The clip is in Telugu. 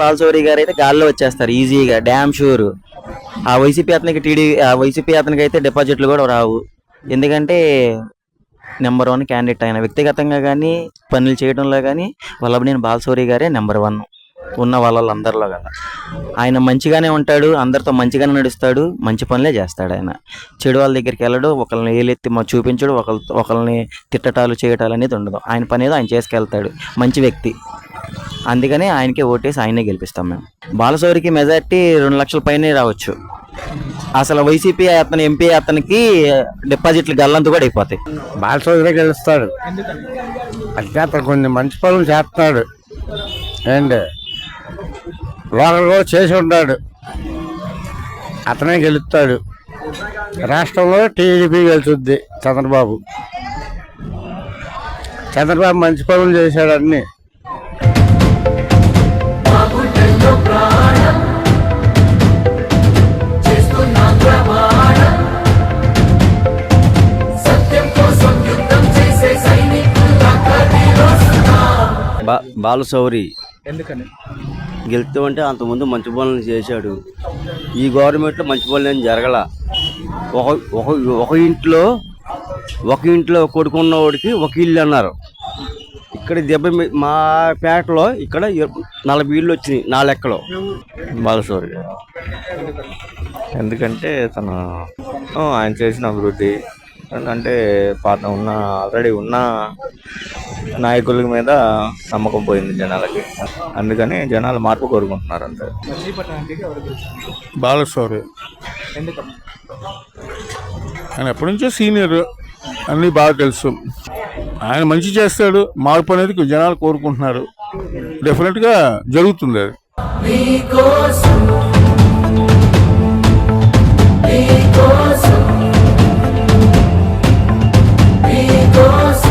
బాలశౌరి గారు అయితే గాల్లో వచ్చేస్తారు ఈజీగా. Damn sure. ఆ వైసీపీ అతనికి టీడీ ఆ వైసీపీ అతనికి అయితే డిపాజిట్లు కూడా రావు. ఎందుకంటే నెంబర్ వన్ క్యాండిడేట్ ఆయన. వ్యక్తిగతంగా కానీ పనులు చేయడంలో కానీ వల్లభనేని బాలశౌరి గారే నెంబర్ వన్ ఉన్న వాళ్ళందరిలో కదా ఆయన మంచిగానే ఉంటాడు అందరితో మంచిగానే నడుస్తాడు మంచి పనులే చేస్తాడు ఆయన. చెడు వాళ్ళ దగ్గరికి వెళ్ళడు ఒకరిని ఏలెత్తి మా చూపించడు ఒకరి ఒకరిని తిట్టటాలు చేయటాలు అనేది ఉండదు. ఆయన పని ఏదో ఆయన చేసుకెళ్తాడు. మంచి వ్యక్తి. అందుకనే ఆయనకే ఓటేసి ఆయనే గెలిపిస్తాం మేము. బాలశౌరికి మెజార్టీ రెండు లక్షల పైనే రావచ్చు. అసలు వైసీపీ అతని ఎంపీ అతనికి డిపాజిట్లు గల్లంతా కూడా అయిపోతాయి. బాలసోదరే గెలుస్తాడు. అంటే అతను కొన్ని మంచి పనులు చేస్తున్నాడు. అండ్ లోకల్ కూడా చేసి ఉంటాడు. అతనే గెలుస్తాడు. రాష్ట్రంలో టీడీపీ గెలుచుద్ది చంద్రబాబు. చంద్రబాబు మంచి పనులు చేశాడు అన్ని. బా బాలశౌరి ఎందుకని? గెలుస్తూ అంటే అంతకుముందు మంచి పనులు చేశాడు. ఈ గవర్నమెంట్లో మంచి పనులు ఏం జరగల. ఒక ఒక ఒక ఇంట్లో ఒక ఇంట్లో కొడుకున్న వాడికి ఒక ఇల్లు అన్నారు. ఇక్కడ దెబ్బ మీ- పేటలో ఇక్కడ నలభై ఇళ్ళు వచ్చినాయి నా లెక్కలో. బాలశౌరి ఎందుకంటే తను ఆయన చేసిన అభివృద్ధి అంటే పాత ఉన్న ఆల్రెడీ ఉన్న నాయకుల మీద నమ్మకం పోయింది జనాలకి. అందుకని జనాలు మార్పు కోరుకుంటున్నారు అంతే ఎందుకని ఆయన ఎప్పటి నుంచో సీనియర్. అన్నీ బాగా తెలుసు. ఆయన మంచి చేస్తాడు మార్పు అనేది జనాలు కోరుకుంటున్నారు. డెఫినెట్గా జరుగుతుంది అది. você.